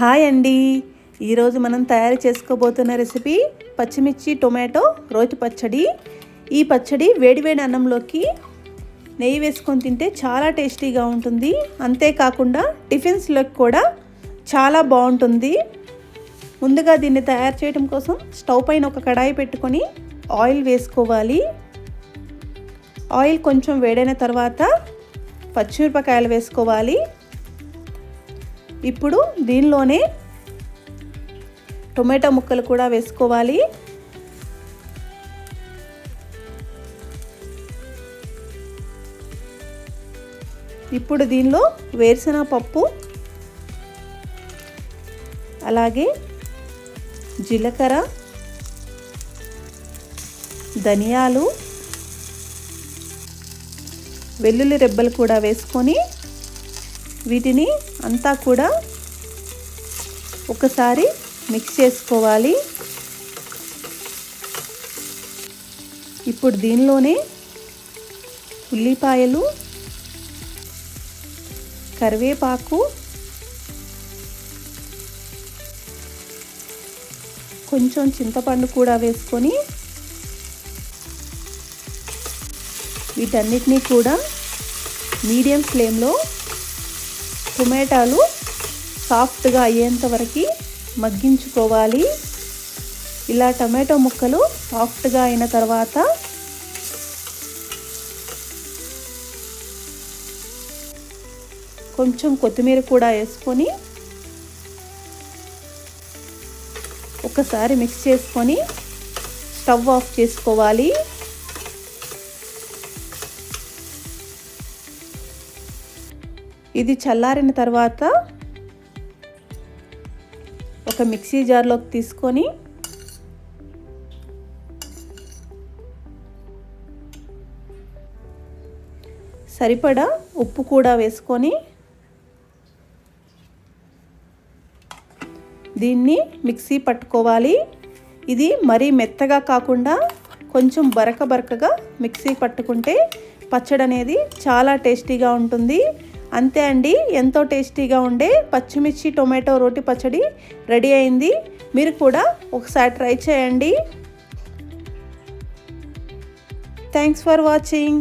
Hi అండి. ఈరోజు మనం తయారు చేసుకోబోతున్న రెసిపీ పచ్చిమిర్చి టొమాటో రోటి పచ్చడి. ఈ పచ్చడి వేడివేడి అన్నంలోకి నెయ్యి వేసుకొని తింటే చాలా టేస్టీగా ఉంటుంది. అంతేకాకుండా టిఫిన్స్లోకి కూడా చాలా బాగుంటుంది. ముందుగా దీన్ని తయారు చేయడం కోసం స్టవ్ పైన ఒక కడాయి పెట్టుకొని ఆయిల్ వేసుకోవాలి. ఆయిల్ కొంచెం వేడైన తర్వాత పచ్చిమిరపకాయలు వేసుకోవాలి. ఇప్పుడు దీనిలోనే టొమాటో ముక్కలు కూడా వేసుకోవాలి. ఇప్పుడు దీనిలో వేరుశనగ పప్పు అలాగే జీలకర్ర ధనియాలు వెల్లుల్లి రెబ్బలు కూడా వేసుకొని వీటిని అంతా కూడా ఒకసారి మిక్స్ చేసుకోవాలి. ఇప్పుడు దీనిలోనే ఉల్లిపాయలు కరివేపాకు కొంచెం చింతపండు కూడా వేసుకొని వీటన్నిటినీ కూడా మీడియం ఫ్లేమ్లో టొమాటాలు సాఫ్ట్గా అయ్యేంత వరకు మగ్గించుకోవాలి. ఇలా టమాటో ముక్కలు సాఫ్ట్గా అయిన తర్వాత కొంచెం కొత్తిమీర కూడా వేసుకొని ఒకసారి మిక్స్ చేసుకొని స్టవ్ ఆఫ్ చేసుకోవాలి. ఇది చల్లారిన తర్వాత ఒక మిక్సీ జార్లోకి తీసుకొని సరిపడా ఉప్పు కూడా వేసుకొని దీన్ని మిక్సీ పట్టుకోవాలి. ఇది మరీ మెత్తగా కాకుండా కొంచెం బరక బరకగా మిక్సీ పట్టుకుంటే పచ్చడి అనేది చాలా టేస్టీగా ఉంటుంది. అంతే అండి ఎంతో టేస్టీగా ఉండే పచ్చిమిర్చి టొమాటో రోటి పచ్చడి రెడీ అయింది. మీరు కూడా ఒకసారి ట్రై చేయండి. Thanks for watching